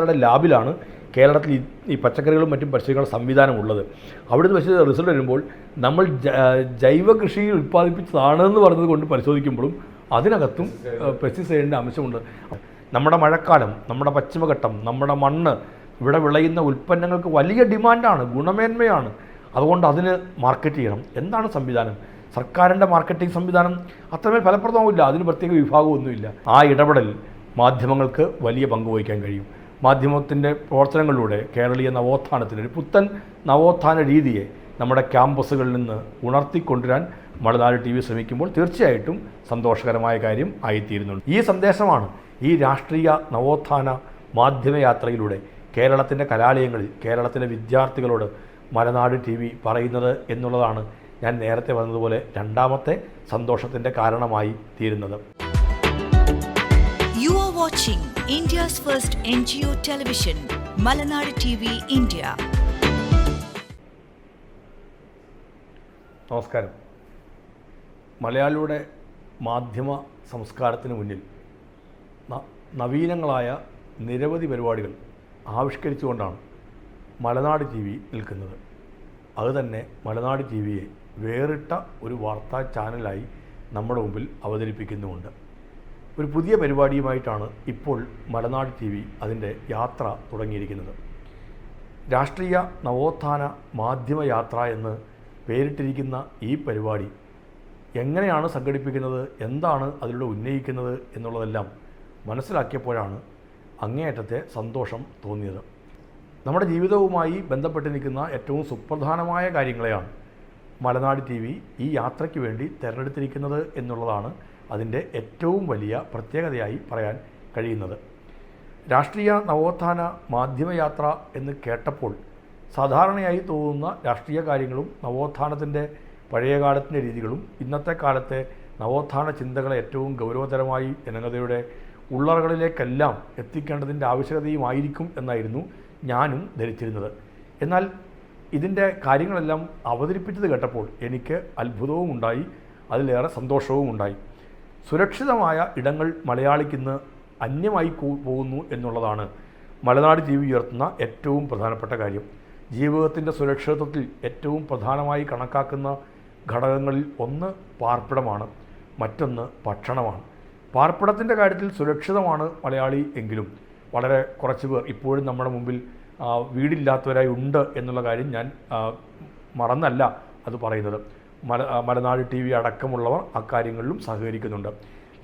യുടെ ലാബിലാണ് കേരളത്തിൽ ഈ- പച്ചക്കറികളും മറ്റും പരിശോധിക്കാനുള്ള സംവിധാനമുള്ളത് അവിടുന്ന് പക്ഷേ റിസൾട്ട് വരുമ്പോൾ നമ്മൾ ജൈവ കൃഷി ഉൽപ്പാദിപ്പിച്ചതാണെന്ന് പറഞ്ഞത് കൊണ്ട് പരിശോധിക്കുമ്പോഴും അതിനകത്തും പെസ്റ്റിസൈഡിന്റെ അംശമുണ്ട്. നമ്മുടെ മഴക്കാലം നമ്മുടെ പശ്ചിമഘട്ടം നമ്മുടെ മണ്ണ് ഇവിടെ വിളയുന്ന ഉൽപ്പന്നങ്ങൾക്ക് വലിയ ഡിമാൻഡാണ് ഗുണമേന്മയാണ്. അതുകൊണ്ട് അതിന് മാർക്കറ്റ് ചെയ്യണം. എന്താണ് സംവിധാനം? സർക്കാരിന്റെ മാർക്കറ്റിംഗ് സംവിധാനം അത്രമേൽ ഫലപ്രദമാവില്ല. അതിന് പ്രത്യേക വിഭാഗമൊന്നുമില്ല. ആ ഇടപെടൽ മാധ്യമങ്ങൾക്ക് വലിയ പങ്ക് വഹിക്കാൻ കഴിയും. മാധ്യമത്തിന്റെ പ്രവർത്തനങ്ങളിലൂടെ കേരളീയ നവോത്ഥാനത്തിന് ഒരു പുത്തൻ നവോത്ഥാന രീതിയെ നമ്മുടെ ക്യാമ്പസുകളിൽ നിന്ന് ഉണർത്തിക്കൊണ്ടുവരാൻ മലനാട് ടി വി ശ്രമിക്കുമ്പോൾ തീർച്ചയായിട്ടും സന്തോഷകരമായ കാര്യം ആയിത്തീരുന്നുണ്ട്. ഈ സന്ദേശമാണ് ഈ രാഷ്ട്രീയ നവോത്ഥാന മാധ്യമയാത്രയിലൂടെ കേരളത്തിന്റെ കലാലയങ്ങളിൽ കേരളത്തിലെ വിദ്യാർത്ഥികളോട് മലനാട് ടി വി പറയുന്നത് എന്നുള്ളതാണ് ഞാൻ നേരത്തെ പറഞ്ഞതുപോലെ രണ്ടാമത്തെ സന്തോഷത്തിന്റെ കാരണമായി തീരുന്നത്. You are watching India's first NGO television, Malanad TV India. നമസ്കാരം. മലയാളിയുടെ മാധ്യമ സംസ്കാരത്തിന് മുന്നിൽ നവീനങ്ങളായ നിരവധി പരിപാടികൾ ആവിഷ്കരിച്ചുകൊണ്ടാണ് മലനാട് ടി വി നിൽക്കുന്നത്. അതുതന്നെ മലനാട് ടി വിയെ വേറിട്ട ഒരു വാർത്താ ചാനലായി നമ്മുടെ മുമ്പിൽ അവതരിപ്പിക്കുന്നുമുണ്ട്. ഒരു പുതിയ പരിപാടിയുമായിട്ടാണ് ഇപ്പോൾ മലനാട് ടി വി അതിന്റെ യാത്ര തുടങ്ങിയിരിക്കുന്നത്. രാഷ്ട്രീയ നവോത്ഥാന മാധ്യമ യാത്ര എന്ന് പേരിട്ടിരിക്കുന്ന ഈ പരിപാടി എങ്ങനെയാണ് സംഘടിപ്പിക്കുന്നത് എന്താണ് അതിലൂടെ ഉന്നയിക്കുന്നത് എന്നുള്ളതെല്ലാം മനസ്സിലാക്കിയപ്പോഴാണ് അങ്ങേയറ്റത്തെ സന്തോഷം തോന്നിയത്. നമ്മുടെ ജീവിതവുമായി ബന്ധപ്പെട്ട് നിൽക്കുന്ന ഏറ്റവും സുപ്രധാനമായ കാര്യങ്ങളെയാണ് മലനാട് ടി വി ഈ യാത്രയ്ക്ക് വേണ്ടി തിരഞ്ഞെടുത്തിരിക്കുന്നത് എന്നുള്ളതാണ് അതിന്റെ ഏറ്റവും വലിയ പ്രത്യേകതയായി പറയാൻ കഴിയുന്നത്. രാഷ്ട്രീയ നവോത്ഥാന മാധ്യമയാത്ര എന്ന് കേട്ടപ്പോൾ സാധാരണയായി തോന്നുന്ന രാഷ്ട്രീയ കാര്യങ്ങളും നവോത്ഥാനത്തിന്റെ പഴയകാലത്തിന്റെ രീതികളും ഇന്നത്തെ കാലത്തെ നവോത്ഥാന ചിന്തകളെ ഏറ്റവും ഗൗരവതരമായി ജനതയുടെ ഉള്ളറകളിലേക്കെല്ലാം എത്തിക്കേണ്ടതിന്റെ ആവശ്യകതയുമായിരിക്കും എന്നായിരുന്നു ഞാനും ധരിച്ചിരുന്നത്. എന്നാൽ ഇതിന്റെ കാര്യങ്ങളെല്ലാം അവതരിപ്പിച്ചത് കേട്ടപ്പോൾ എനിക്ക് അത്ഭുതവും ഉണ്ടായി അതിലേറെ സന്തോഷവും ഉണ്ടായി സുരക്ഷിതമായ ഇടങ്ങൾ മലയാളിക്കിന്ന് അന്യമായി പോകുന്നു എന്നുള്ളതാണ് മലനാട് ജീവി ഉയർത്തുന്ന ഏറ്റവും പ്രധാനപ്പെട്ട കാര്യം. ജീവിതത്തിന്റെ സുരക്ഷിതത്വത്തിൽ ഏറ്റവും പ്രധാനമായി കണക്കാക്കുന്ന ഘടകങ്ങളിൽ ഒന്ന് പാർപ്പിടമാണ് മറ്റൊന്ന് ഭക്ഷണമാണ്. പാർപ്പിടത്തിന്റെ കാര്യത്തിൽ സുരക്ഷിതമാണ് മലയാളി എങ്കിലും. വളരെ കുറച്ച് പേർ ഇപ്പോഴും നമ്മുടെ മുമ്പിൽ വീടില്ലാത്തവരായി ഉണ്ട് എന്നുള്ള കാര്യം ഞാൻ മറന്നല്ല അത് പറയുന്നത്. മല മലനാട് ടി വി അടക്കമുള്ളവർ അക്കാര്യങ്ങളിലും സഹകരിക്കുന്നുണ്ട്.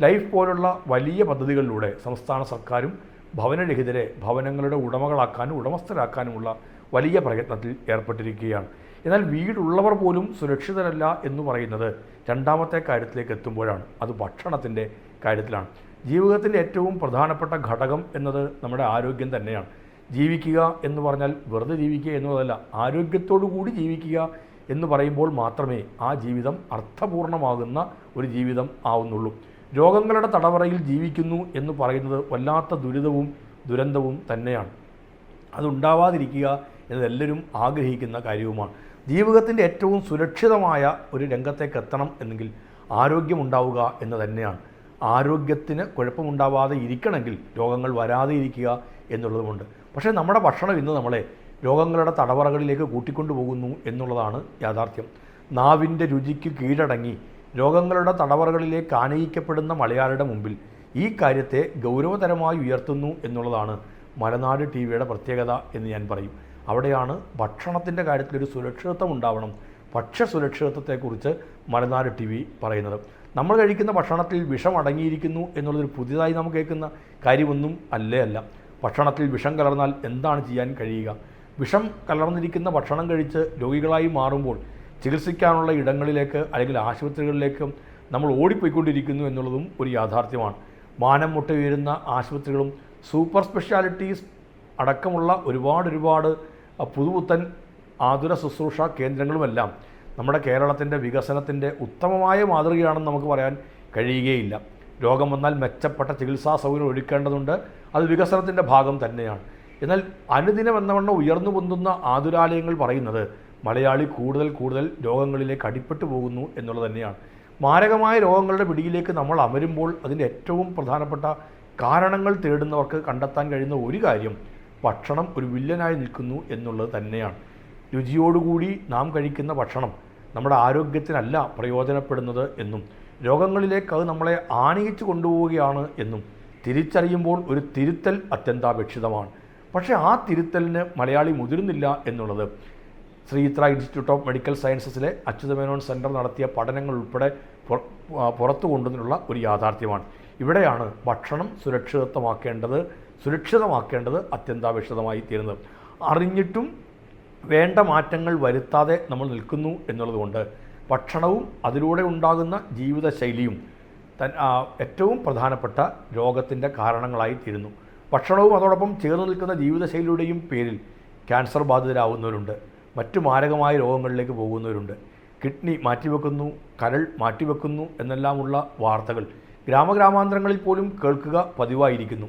ലൈഫ് പോലുള്ള വലിയ പദ്ധതികളിലൂടെ സംസ്ഥാന സർക്കാരും ഭവനരഹിതരെ ഭവനങ്ങളുടെ ഉടമകളാക്കാനും ഉടമസ്ഥരാക്കാനുമുള്ള വലിയ പ്രയത്നത്തിൽ ഏർപ്പെട്ടിരിക്കുകയാണ്. എന്നാൽ വീടുള്ളവർ പോലും സുരക്ഷിതരല്ല എന്ന് പറയുന്നത് രണ്ടാമത്തെ കാര്യത്തിലേക്ക് എത്തുമ്പോഴാണ്. അത് ഭക്ഷണത്തിന്റെ കാര്യത്തിലാണ്. ജീവിതത്തിന്റെ ഏറ്റവും പ്രധാനപ്പെട്ട ഘടകം എന്നത് നമ്മുടെ ആരോഗ്യം തന്നെയാണ്. ജീവിക്കുക എന്ന് പറഞ്ഞാൽ വെറുതെ ജീവിക്കുക എന്നുള്ളതല്ല ആരോഗ്യത്തോടു കൂടി ജീവിക്കുക എന്ന് പറയുമ്പോൾ മാത്രമേ ആ ജീവിതം അർത്ഥപൂർണമാകുന്ന ഒരു ജീവിതം ആവുന്നുള്ളൂ. രോഗങ്ങളുടെ തടവറയിൽ ജീവിക്കുന്നു എന്ന് പറയുന്നത് വല്ലാത്ത ദുരിതവും ദുരന്തവും തന്നെയാണ്. അതുണ്ടാവാതിരിക്കുക എന്നതെല്ലാവരും ആഗ്രഹിക്കുന്ന കാര്യവുമാണ്. ജീവിതത്തിന്റെ ഏറ്റവും സുരക്ഷിതമായ ഒരു രംഗത്തേക്ക് എത്തണം എന്നെങ്കിൽ ആരോഗ്യമുണ്ടാവുക എന്ന് തന്നെയാണ്. ആരോഗ്യത്തിന് കുഴപ്പമുണ്ടാവാതെ ഇരിക്കണമെങ്കിൽ രോഗങ്ങൾ വരാതെ ഇരിക്കുക എന്നുള്ളതുമുണ്ട്. പക്ഷേ നമ്മുടെ ഭക്ഷണം ഇന്ന് നമ്മളെ രോഗങ്ങളുടെ തടവറകളിലേക്ക് കൂട്ടിക്കൊണ്ടു പോകുന്നു എന്നുള്ളതാണ് യാഥാർത്ഥ്യം. നാവിന്റെ രുചിക്ക് കീഴടങ്ങി രോഗങ്ങളുടെ തടവറകളിലേക്ക് ആനയിക്കപ്പെടുന്ന മലയാളിയുടെ മുമ്പിൽ ഈ കാര്യത്തെ ഗൗരവതരമായി ഉയർത്തുന്നു എന്നുള്ളതാണ് മലനാട് ടി വിയുടെ പ്രത്യേകത എന്ന് ഞാൻ പറയും. അവിടെയാണ് ഭക്ഷണത്തിന്റെ കാര്യത്തിലൊരു സുരക്ഷിതത്വം ഉണ്ടാവണം. ഭക്ഷ്യസുരക്ഷിതത്വത്തെക്കുറിച്ച് മലനാട് ടി വി പറയുന്നത്. നമ്മൾ കഴിക്കുന്ന ഭക്ഷണത്തിൽ വിഷം അടങ്ങിയിരിക്കുന്നു എന്നുള്ളൊരു പുതിയതായി നമുക്ക് കേൾക്കുന്ന കാര്യമൊന്നും അല്ലേ അല്ല. ഭക്ഷണത്തിൽ വിഷം കലർന്നാൽ എന്താണ് ചെയ്യാൻ കഴിയുക? വിഷം കലർന്നിരിക്കുന്ന ഭക്ഷണം കഴിച്ച് രോഗികളായി മാറുമ്പോൾ ചികിത്സിക്കാനുള്ള ഇടങ്ങളിലേക്ക് അല്ലെങ്കിൽ ആശുപത്രികളിലേക്ക് നമ്മൾ ഓടിപ്പോയിക്കൊണ്ടിരിക്കുന്നു എന്നുള്ളതും ഒരു യാഥാർത്ഥ്യമാണ്. മാനം മുട്ട ഉയരുന്ന ആശുപത്രികളും സൂപ്പർ സ്പെഷ്യാലിറ്റീസ് അടക്കമുള്ള ഒരുപാട് ഒരുപാട് പുതുപുത്തൻ ആതുര ശുശ്രൂഷ കേന്ദ്രങ്ങളുമെല്ലാം നമ്മുടെ കേരളത്തിന്റെ വികസനത്തിന്റെ ഉത്തമമായ മാതൃകയാണെന്ന് നമുക്ക് പറയാൻ കഴിയുകയില്ല. രോഗം വന്നാൽ മെച്ചപ്പെട്ട ചികിത്സാ സൗകര്യം ഒരുക്കേണ്ടതുണ്ട്. അത് വികസനത്തിന്റെ ഭാഗം തന്നെയാണ്. എന്നാൽ അനുദിനം എന്നവണ്ണം ഉയർന്നു പൊന്തുന്ന ആതുരാലയങ്ങൾ പറയുന്നത് മലയാളി കൂടുതൽ കൂടുതൽ രോഗങ്ങളിലേക്ക് അടിപ്പെട്ടു പോകുന്നു എന്നുള്ളത് തന്നെയാണ്. മാരകമായ രോഗങ്ങളുടെ പിടിയിലേക്ക് നമ്മൾ അമരുമ്പോൾ അതിന്റെ ഏറ്റവും പ്രധാനപ്പെട്ട കാരണങ്ങൾ തേടുന്നവർക്ക് കണ്ടെത്താൻ കഴിയുന്ന ഒരു കാര്യം ഭക്ഷണം ഒരു വില്ലനായി നിൽക്കുന്നു എന്നുള്ളത് തന്നെയാണ്. രുചിയോടുകൂടി നാം കഴിക്കുന്ന ഭക്ഷണം നമ്മുടെ ആരോഗ്യത്തിനല്ല പ്രയോജനപ്പെടുന്നത് എന്നും രോഗങ്ങളിലേക്ക് അത് നമ്മളെ ആനയിച്ചു കൊണ്ടുപോവുകയാണ് എന്നും തിരിച്ചറിയുമ്പോൾ ഒരു തിരുത്തൽ അത്യന്താപേക്ഷിതമാണ്. പക്ഷേ ആ തിരുത്തലിന് മലയാളി മുതിരുന്നില്ല എന്നുള്ളത്. ശ്രീത്ര ഇൻസ്റ്റിറ്റ്യൂട്ട് ഓഫ് മെഡിക്കൽ സയൻസസിലെ അച്യുതമേനോൻ സെന്റർ നടത്തിയ പഠനങ്ങൾ ഉൾപ്പെടെ പുറത്തു കൊണ്ടുവന്നുള്ള ഒരു യാഥാർത്ഥ്യമാണ്. ഇവിടെയാണ് ഭക്ഷണം സുരക്ഷിതത്വമാക്കേണ്ടത് സുരക്ഷിതമാക്കേണ്ടത് അത്യന്താപേക്ഷിതമായി തീരുന്നത്. അറിഞ്ഞിട്ടും വേണ്ട മാറ്റങ്ങൾ വരുത്താതെ നമ്മൾ നിൽക്കുന്നു എന്നുള്ളതുകൊണ്ട് ഭക്ഷണവും അതിലൂടെ ഉണ്ടാകുന്ന ജീവിതശൈലിയും തൻ ഏറ്റവും പ്രധാനപ്പെട്ട രോഗത്തിന്റെ കാരണങ്ങളായി തീരുന്നു. ഭക്ഷണവും അതോടൊപ്പം ചേർന്ന് നിൽക്കുന്ന ജീവിതശൈലിയുടെയും പേരിൽ ക്യാൻസർ ബാധിതരാകുന്നവരുണ്ട് മറ്റു മാരകമായ രോഗങ്ങളിലേക്ക് പോകുന്നവരുണ്ട്. കിഡ്നി മാറ്റിവെക്കുന്നു കരൾ മാറ്റിവെക്കുന്നു എന്നെല്ലാമുള്ള വാർത്തകൾ ഗ്രാമഗ്രാമാന്തരങ്ങളിൽ പോലും കേൾക്കുക പതിവായിരിക്കുന്നു.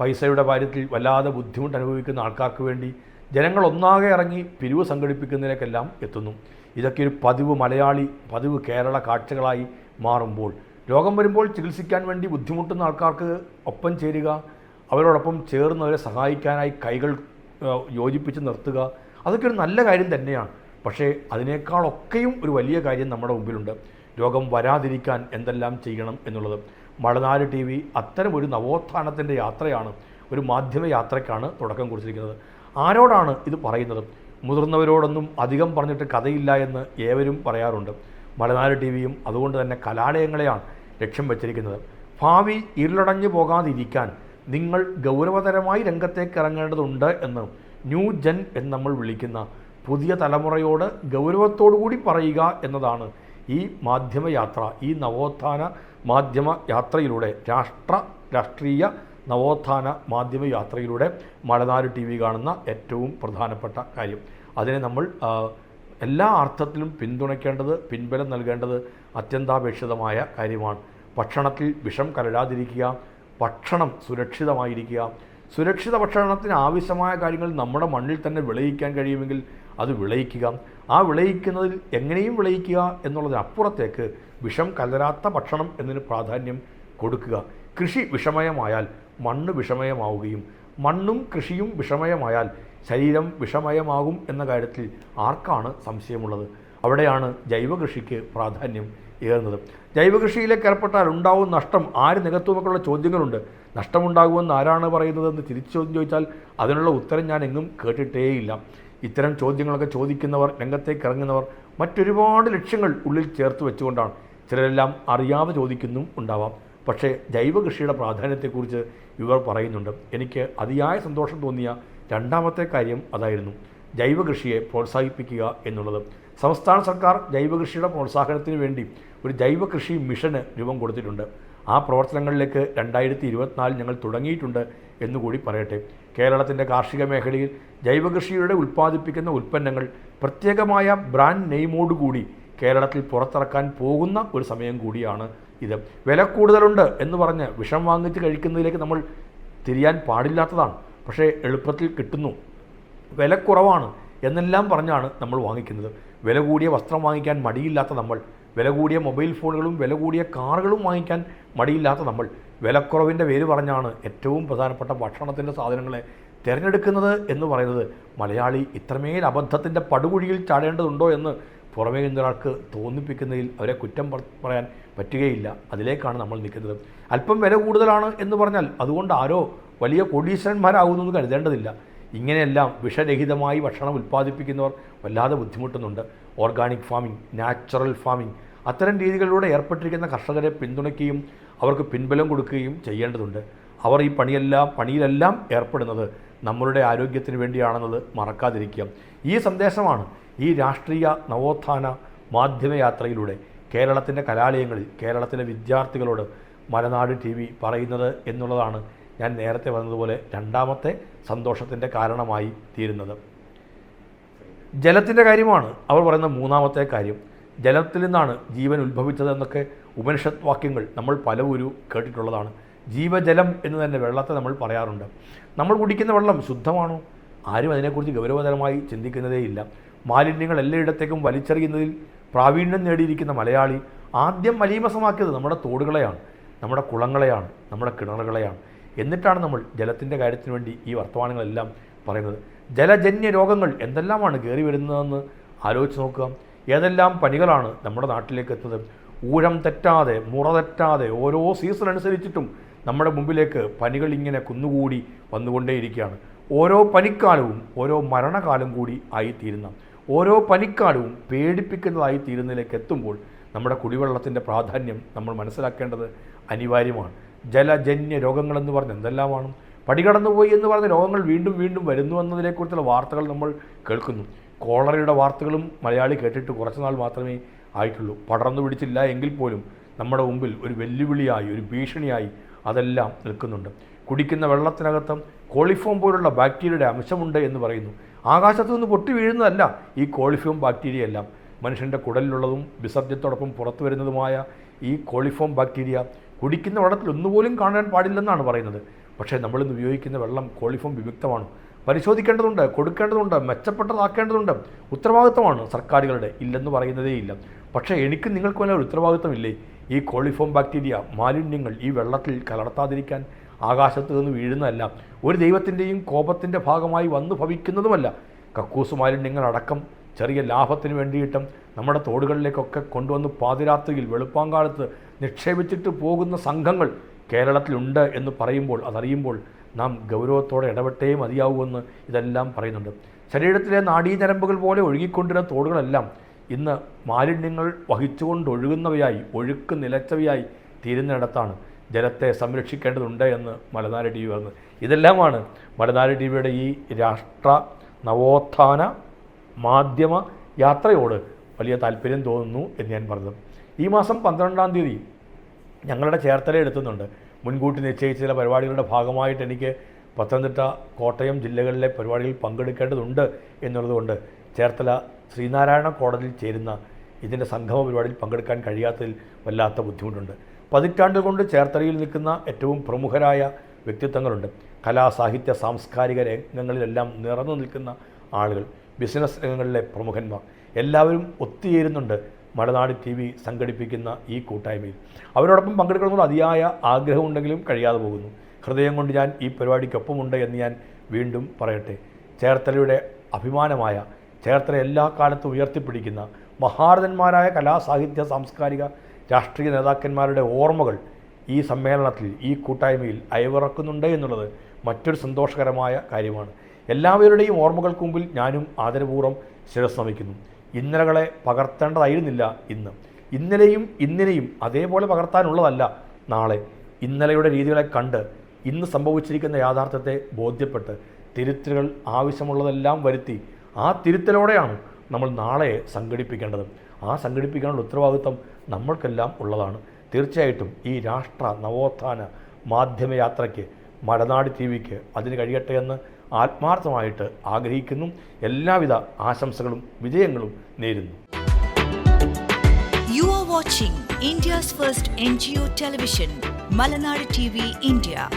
പൈസയുടെ കാര്യത്തിൽ വല്ലാതെ ബുദ്ധിമുട്ട് അനുഭവിക്കുന്ന ആൾക്കാർക്ക് വേണ്ടി ജനങ്ങൾ ഒന്നാകെ ഇറങ്ങി പിരിവ് സംഘടിപ്പിക്കുന്നതിലേക്കെല്ലാം എത്തുന്നു. ഇതൊക്കെ ഒരു പതിവ് മലയാളി പതിവ് കേരള കാഴ്ചകളായി മാറുമ്പോൾ രോഗം വരുമ്പോൾ ചികിത്സിക്കാൻ വേണ്ടി ബുദ്ധിമുട്ടുന്ന ആൾക്കാർക്ക് ഒപ്പം ചേരുക അവരോടൊപ്പം ചേർന്നവരെ സഹായിക്കാനായി കൈകൾ യോജിപ്പിച്ച് നിർത്തുക അതൊക്കെ ഒരു നല്ല കാര്യം തന്നെയാണ്. പക്ഷേ അതിനേക്കാളൊക്കെയും ഒരു വലിയ കാര്യം നമ്മുടെ മുമ്പിലുണ്ട്. രോഗം വരാതിരിക്കാൻ എന്തെല്ലാം ചെയ്യണം എന്നുള്ളത്. മഴനാട് ടി വി അത്തരം ഒരു നവോത്ഥാനത്തിന്റെ യാത്രയാണ് ഒരു മാധ്യമ യാത്രയ്ക്കാണ് തുടക്കം കുറിച്ചിരിക്കുന്നത്. ആരോടാണ് ഇത് പറയുന്നത്? മുതിർന്നവരോടൊന്നും അധികം പറഞ്ഞിട്ട് കഥയില്ല എന്ന് ഏവരും പറയാറുണ്ട്. മലനാട് ടി വിയും അതുകൊണ്ട് തന്നെ കലാലയങ്ങളെയാണ് ലക്ഷ്യം വെച്ചിരിക്കുന്നത്. ഭാവി ഇരുളടഞ്ഞു പോകാതിരിക്കാൻ നിങ്ങൾ ഗൗരവതരമായി രംഗത്തേക്ക് ഇറങ്ങേണ്ടതുണ്ട് എന്ന് ന്യൂ ജൻ എന്ന് നമ്മൾ വിളിക്കുന്ന പുതിയ തലമുറയോട് ഗൗരവത്തോടു കൂടി പറയുക എന്നതാണ് ഈ മാധ്യമയാത്ര ഈ നവോത്ഥാന മാധ്യമ യാത്രയിലൂടെ രാഷ്ട്ര രാഷ്ട്രീയ നവോത്ഥാന മാധ്യമ യാത്രയിലൂടെ മലനാട് ടി വി കാണുന്ന ഏറ്റവും പ്രധാനപ്പെട്ട കാര്യം. അതിനെ നമ്മൾ എല്ലാ അർത്ഥത്തിലും പിന്തുണയ്ക്കേണ്ടത് പിൻബലം നൽകേണ്ടത് അത്യന്താപേക്ഷിതമായ കാര്യമാണ്. ഭക്ഷണത്തിൽ വിഷം കലരാതിരിക്കുക ഭക്ഷണം സുരക്ഷിതമായിരിക്കുക. സുരക്ഷിത ഭക്ഷണത്തിന് ആവശ്യമായ കാര്യങ്ങൾ നമ്മുടെ മണ്ണിൽ തന്നെ വിളയിക്കാൻ കഴിയുമെങ്കിൽ അത് വിളയിക്കുക. ആ വിളയിക്കുന്നതിൽ എങ്ങനെയും വിളയിക്കുക എന്നുള്ളതിനപ്പുറത്തേക്ക് വിഷം കലരാത്ത ഭക്ഷണം എന്നതിന് പ്രാധാന്യം കൊടുക്കുക. കൃഷി വിഷമയമായാൽ മണ്ണ് വിഷമയമാവുകയും മണ്ണും കൃഷിയും വിഷമയമായാൽ ശരീരം വിഷമയമാകും എന്ന കാര്യത്തിൽ ആർക്കാണ് സംശയമുള്ളത്? അവിടെയാണ് ജൈവകൃഷിക്ക് പ്രാധാന്യം. ഏറുന്നത്. ജൈവ കൃഷിയിലേക്ക് ഏർപ്പെട്ടാൽ ഉണ്ടാവും നഷ്ടം. ആര് നികത്തുമൊക്കെയുള്ള ചോദ്യങ്ങളുണ്ട്. നഷ്ടമുണ്ടാകുമെന്ന് ആരാണ് പറയുന്നതെന്ന് തിരിച്ചു ചോദ്യം ചോദിച്ചാൽ അതിനുള്ള ഉത്തരം ഞാൻ എങ്ങും കേട്ടിട്ടേയില്ല. ഇത്തരം ചോദ്യങ്ങളൊക്കെ ചോദിക്കുന്നവർ രംഗത്തേക്ക് ഇറങ്ങുന്നവർ മറ്റൊരുപാട് ലക്ഷ്യങ്ങൾ ഉള്ളിൽ ചേർത്ത് വെച്ചുകൊണ്ടാണ് ചിലരെല്ലാം അറിയാതെ ചോദിക്കുന്നും ഉണ്ടാവാം. പക്ഷേ ജൈവ കൃഷിയുടെ പ്രാധാന്യത്തെക്കുറിച്ച് ഇവർ പറയുന്നുണ്ട്. എനിക്ക് അതിയായ സന്തോഷം തോന്നിയ രണ്ടാമത്തെ കാര്യം അതായിരുന്നു ജൈവ കൃഷിയെ പ്രോത്സാഹിപ്പിക്കുക എന്നുള്ളത്. സംസ്ഥാന സർക്കാർ ജൈവ കൃഷിയുടെ പ്രോത്സാഹനത്തിന് വേണ്ടി ഒരു ജൈവ കൃഷി മിഷന് രൂപം കൊടുത്തിട്ടുണ്ട്. ആ പ്രവർത്തനങ്ങളിലേക്ക് രണ്ടായിരത്തി ഇരുപത്തിനാലിൽ ഞങ്ങൾ തുടങ്ങിയിട്ടുണ്ട് എന്നുകൂടി പറയട്ടെ. കേരളത്തിന്റെ കാർഷിക മേഖലയിൽ ജൈവ കൃഷിയുടെ ഉൽപ്പാദിപ്പിക്കുന്ന ഉൽപ്പന്നങ്ങൾ പ്രത്യേകമായ ബ്രാൻഡ് നെയിമോടുകൂടി കേരളത്തിൽ പുറത്തിറക്കാൻ പോകുന്ന ഒരു സമയം കൂടിയാണ് ഇത്. വില കൂടുതലുണ്ട് എന്ന് പറഞ്ഞ് വിഷം വാങ്ങിച്ച് കഴിക്കുന്നതിലേക്ക് നമ്മൾ തിരിയാൻ പാടില്ലാത്തതാണ്. പക്ഷേ എളുപ്പത്തിൽ കിട്ടുന്നു. വില കുറവാണ് എന്നെല്ലാം പറഞ്ഞാണ് നമ്മൾ വാങ്ങിക്കുന്നത്. വില കൂടിയ വസ്ത്രം വാങ്ങിക്കാൻ മടിയില്ലാത്ത നമ്മൾ വില കൂടിയ മൊബൈൽ ഫോണുകളും വില കൂടിയ കാറുകളും വാങ്ങിക്കാൻ മടിയില്ലാത്ത നമ്മൾ. വിലക്കുറവിന്റെ പേര് പറഞ്ഞാണ് ഏറ്റവും പ്രധാനപ്പെട്ട ഭക്ഷണത്തിന്റെ സാധനങ്ങളെ തിരഞ്ഞെടുക്കുന്നത് എന്ന് പറയുന്നത്. മലയാളി ഇത്രമേൽ അബദ്ധത്തിന്റെ പടുകുഴിയിൽ ചാടേണ്ടതുണ്ടോ എന്ന് പുറമേ നിന്നൊരാൾക്ക് തോന്നിപ്പിക്കുന്നതിൽ അവരെ കുറ്റം പറയാൻ പറ്റുകയില്ല. അതിലേക്കാണ് നമ്മൾ നിൽക്കുന്നത്. അല്പം വില കൂടുതലാണ് എന്ന് പറഞ്ഞാൽ അതുകൊണ്ട് ആരോ വലിയ കോടീശ്വരന്മാരാകുന്നു എന്ന് കരുതേണ്ടതില്ല. ഇങ്ങനെയെല്ലാം വിഷരഹിതമായി ഭക്ഷണം ഉൽപ്പാദിപ്പിക്കുന്നവർ വല്ലാതെ ബുദ്ധിമുട്ടുന്നുണ്ട്. ഓർഗാനിക് ഫാമിംഗ് നാച്ചുറൽ ഫാമിംഗ് അത്തരം രീതികളിലൂടെ ഏർപ്പെട്ടിരിക്കുന്ന കർഷകരെ പിന്തുണയ്ക്കുകയും അവർക്ക് പിൻബലം കൊടുക്കുകയും ചെയ്യേണ്ടതുണ്ട്. അവർ ഈ പണിയെല്ലാം പണിയിലെല്ലാം ഏർപ്പെടുന്നത് നമ്മളുടെ ആരോഗ്യത്തിന് വേണ്ടിയാണെന്നത് മറക്കാതിരിക്കുക. ഈ സന്ദേശമാണ് ഈ രാഷ്ട്രീയ നവോത്ഥാന മാധ്യമയാത്രയിലൂടെ കേരളത്തിന്റെ കലാലയങ്ങളിൽ കേരളത്തിലെ വിദ്യാർത്ഥികളോട് മലനാട് ടി പറയുന്നത് എന്നുള്ളതാണ് ഞാൻ നേരത്തെ പറഞ്ഞതുപോലെ രണ്ടാമത്തെ സന്തോഷത്തിന്റെ കാരണമായി തീരുന്നത്. ജലത്തിന്റെ കാര്യമാണ് അവർ പറയുന്ന മൂന്നാമത്തെ കാര്യം. ജലത്തിൽ നിന്നാണ് ജീവൻ ഉത്ഭവിച്ചതെന്നൊക്കെ ഉപനിഷത്ത് വാക്യങ്ങൾ നമ്മൾ പലവരും കേട്ടിട്ടുള്ളതാണ്. ജീവജലം എന്ന് തന്നെ വെള്ളത്തെ നമ്മൾ പറയാറുണ്ട്. നമ്മൾ കുടിക്കുന്ന വെള്ളം ശുദ്ധമാണോ? ആരും അതിനെക്കുറിച്ച് ഗൗരവതരമായി ചിന്തിക്കുന്നതേയില്ല മാലിന്യങ്ങൾ എല്ലായിടത്തേക്കും വലിച്ചെറിയുന്നതിൽ പ്രാവീണ്യം നേടിയിരിക്കുന്ന മലയാളി ആദ്യം മലീമസമാക്കിയത് നമ്മുടെ തോടുകളെയാണ് നമ്മുടെ കുളങ്ങളെയാണ് നമ്മുടെ കിണറുകളെയാണ്. എന്നിട്ടാണ് നമ്മൾ ജലത്തിന്റെ കാര്യത്തിന് വേണ്ടി ഈ വർത്തമാനങ്ങളെല്ലാം പറയുന്നത്. ജലജന്യ രോഗങ്ങൾ എന്തെല്ലാമാണ് കയറി വരുന്നതെന്ന് ആലോചിച്ച് നോക്കുക. ഏതെല്ലാം പനികളാണ് നമ്മുടെ നാട്ടിലേക്ക് എത്തുന്നത്? ഊഴം തെറ്റാതെ മുറ തെറ്റാതെ ഓരോ സീസൺ അനുസരിച്ചിട്ടും നമ്മുടെ മുമ്പിലേക്ക് പനികൾ ഇങ്ങനെ കുന്നുകൂടി വന്നുകൊണ്ടേയിരിക്കുകയാണ്. ഓരോ പനിക്കാലവും ഓരോ മരണകാലം കൂടി ആയിത്തീരുന്ന ഓരോ പനിക്കാലവും പേടിപ്പിക്കുന്നതായി തീരുന്നതിലേക്ക് എത്തുമ്പോൾ നമ്മുടെ കുടിവെള്ളത്തിന്റെ പ്രാധാന്യം നമ്മൾ മനസ്സിലാക്കേണ്ടത് അനിവാര്യമാണ്. ജലജന്യ രോഗങ്ങളെന്ന് പറഞ്ഞ് എന്തെല്ലാമാണ്? പടികടന്നുപോയി എന്ന് പറഞ്ഞ രോഗങ്ങൾ വീണ്ടും വീണ്ടും വരുന്നു എന്നതിനെക്കുറിച്ചുള്ള വാർത്തകൾ നമ്മൾ കേൾക്കുന്നു. കോളറയുടെ വാർത്തകളും മലയാളി കേട്ടിട്ട് കുറച്ച് നാൾ മാത്രമേ ആയിട്ടുള്ളൂ. പടർന്നു പിടിച്ചില്ല എങ്കിൽ പോലും നമ്മുടെ മുമ്പിൽ ഒരു വെല്ലുവിളിയായി ഒരു ഭീഷണിയായി അതെല്ലാം നിൽക്കുന്നുണ്ട്. കുടിക്കുന്ന വെള്ളത്തിനകത്ത് കോളിഫോം പോലുള്ള ബാക്ടീരിയയുടെ അംശമുണ്ട് എന്ന് പറയുന്നു. ആകാശത്തു നിന്ന് പൊട്ടി വീഴുന്നതല്ല ഈ കോളിഫോം ബാക്ടീരിയ എല്ലാം. മനുഷ്യന്റെ കുടലിലുള്ളതും വിസർജ്യത്തോടൊപ്പം പുറത്തു വരുന്നതുമായ ഈ കോളിഫോം ബാക്ടീരിയ കുടിക്കുന്ന വെള്ളത്തിൽ ഒന്നുപോലും കാണാൻ പാടില്ലെന്നാണ് പറയുന്നത്. പക്ഷേ നമ്മളിന്ന് ഉപയോഗിക്കുന്ന വെള്ളം കോളിഫോം വിമുക്തമാണ്. പരിശോധിക്കേണ്ടതുണ്ട് കൊടുക്കേണ്ടതുണ്ട് മെച്ചപ്പെട്ടതാക്കേണ്ടതുണ്ട് ഉത്തരവാദിത്തമാണ് സർക്കാരുകളുടെ. ഇല്ലെന്ന് പറയുന്നതേ ഇല്ല പക്ഷേ എനിക്ക് നിങ്ങൾക്ക് വല്ല ഒരു ഉത്തരവാദിത്തമില്ലേ ഈ കോളിഫോം ബാക്ടീരിയ മാലിന്യങ്ങൾ ഈ വെള്ളത്തിൽ കലർത്താതിരിക്കാൻ ആകാശത്ത് നിന്ന് വീഴുന്നതല്ല. ഒരു ദൈവത്തിന്റെയും കോപത്തിന്റെ ഭാഗമായി വന്നു ഭവിക്കുന്നതുമല്ല. കക്കൂസ് മാലിന്യങ്ങളടക്കം ചെറിയ ലാഭത്തിന് വേണ്ടിയിട്ടും നമ്മുടെ തോടുകളിലേക്കൊക്കെ കൊണ്ടുവന്ന് പാതിരാത്രിയിൽ വെളുപ്പാങ്കാലത്ത് നിക്ഷേപിച്ചിട്ട് പോകുന്ന സംഘങ്ങൾ കേരളത്തിലുണ്ട് എന്ന് പറയുമ്പോൾ അതറിയുമ്പോൾ നാം ഗൗരവത്തോടെ ഇടപെട്ടേ മതിയാവുമെന്ന് ഇതെല്ലാം പറയുന്നുണ്ട്. ശരീരത്തിലെ നാഡീഞരമ്പുകൾ പോലെ ഒഴുകിക്കൊണ്ടിരുന്ന തോടുകളെല്ലാം ഇന്ന് മാലിന്യങ്ങൾ വഹിച്ചുകൊണ്ട് ഒഴുകുന്നവയായി ഒഴുക്ക് നിലച്ചവയായി തീരുന്നിടത്താണ് ജലത്തെ സംരക്ഷിക്കേണ്ടതുണ്ട് എന്ന് മലനാട് ടി വി പറഞ്ഞത് ഇതെല്ലാമാണ് മലനാട് ടി വിയുടെ ഈ രാഷ്ട്ര നവോത്ഥാന മാധ്യമ യാത്രയോട് വലിയ താല്പര്യം തോന്നുന്നു എന്ന് ഞാൻ പറഞ്ഞു. ഈ മാസം പന്ത്രണ്ടാം തീയതി ഞങ്ങളുടെ ചേർത്തല എടുത്തുന്നുണ്ട്. മുൻകൂട്ടി നിശ്ചയിച്ച ചില പരിപാടികളുടെ ഭാഗമായിട്ട് എനിക്ക് പത്തനംതിട്ട കോട്ടയം ജില്ലകളിലെ പരിപാടികളിൽ പങ്കെടുക്കേണ്ടതുണ്ട് എന്നുള്ളതുകൊണ്ട് ചേർത്തല ശ്രീനാരായണ കോടതിയിൽ ചേരുന്ന ഇതിന്റെ സംഗമ പരിപാടിയിൽ പങ്കെടുക്കാൻ കഴിയാത്തതിൽ വല്ലാത്ത ബുദ്ധിമുട്ടുണ്ട്. പതിറ്റാണ്ടുകൾ കൊണ്ട് ചേർത്തലയിൽ നിൽക്കുന്ന ഏറ്റവും പ്രമുഖരായ വ്യക്തിത്വങ്ങളുണ്ട്. കലാ സാഹിത്യ സാംസ്കാരിക രംഗങ്ങളിലെല്ലാം നിറഞ്ഞു നിൽക്കുന്ന ആളുകൾ ബിസിനസ് രംഗങ്ങളിലെ പ്രമുഖന്മാർ. എല്ലാവരും ഒത്തുചേരുന്നുണ്ട്. മലനാട് ടി വി സംഘടിപ്പിക്കുന്ന ഈ കൂട്ടായ്മയിൽ. അവരോടൊപ്പം പങ്കെടുക്കണമെന്നുള്ള അതിയായ ആഗ്രഹമുണ്ടെങ്കിലും കഴിയാതെ പോകുന്നു. ഹൃദയം കൊണ്ട് ഞാൻ ഈ പരിപാടിക്കൊപ്പമുണ്ട് എന്ന് ഞാൻ വീണ്ടും പറയട്ടെ. ചേർത്തലയുടെ അഭിമാനമായ ചേർത്തല എല്ലാ കാലത്തും ഉയർത്തിപ്പിടിക്കുന്ന മഹാരഥന്മാരായ കലാസാഹിത്യ സാംസ്കാരിക രാഷ്ട്രീയ നേതാക്കന്മാരുടെ ഓർമ്മകൾ ഈ സമ്മേളനത്തിൽ ഈ കൂട്ടായ്മയിൽ അയവിറക്കുന്നുണ്ട് എന്നുള്ളത് മറ്റൊരു സന്തോഷകരമായ കാര്യമാണ്. എല്ലാവരുടെയും ഓർമ്മകൾക്ക് മുമ്പിൽ ഞാനും ആദരപൂർവം ശിരസ് നമിക്കുന്നു ഇന്നലകളെ പകർത്തേണ്ടതായിരുന്നില്ല ഇന്ന്. ഇന്നലെയും ഇന്നലെയും അതേപോലെ പകർത്താനുള്ളതല്ല നാളെ. ഇന്നലെയുടെ രീതികളെ കണ്ട് ഇന്ന് സംഭവിച്ചിരിക്കുന്ന യാഥാർത്ഥ്യത്തെ ബോധ്യപ്പെട്ട് തിരുത്തലുകൾ ആവശ്യമുള്ളതെല്ലാം വരുത്തി ആ തിരുത്തലോടെയാണ് നമ്മൾ നാളെ സംഘടിപ്പിക്കേണ്ടത്. ആ സംഘടിപ്പിക്കാനുള്ള ഉത്തരവാദിത്വം നമ്മൾക്കെല്ലാം ഉള്ളതാണ്. തീർച്ചയായിട്ടും ഈ രാഷ്ട്ര നവോത്ഥാന മാധ്യമയാത്രയ്ക്ക് മലനാട് ടി വിക്ക് അതിന് കഴിയട്ടെ എന്ന് ആത്മാർത്ഥമായിട്ട് ആഗ്രഹിക്കുന്നു. എല്ലാവിധ ആശംസകളും വിജയങ്ങളും നേരുന്നു. You are watching India first N television Malanad T V India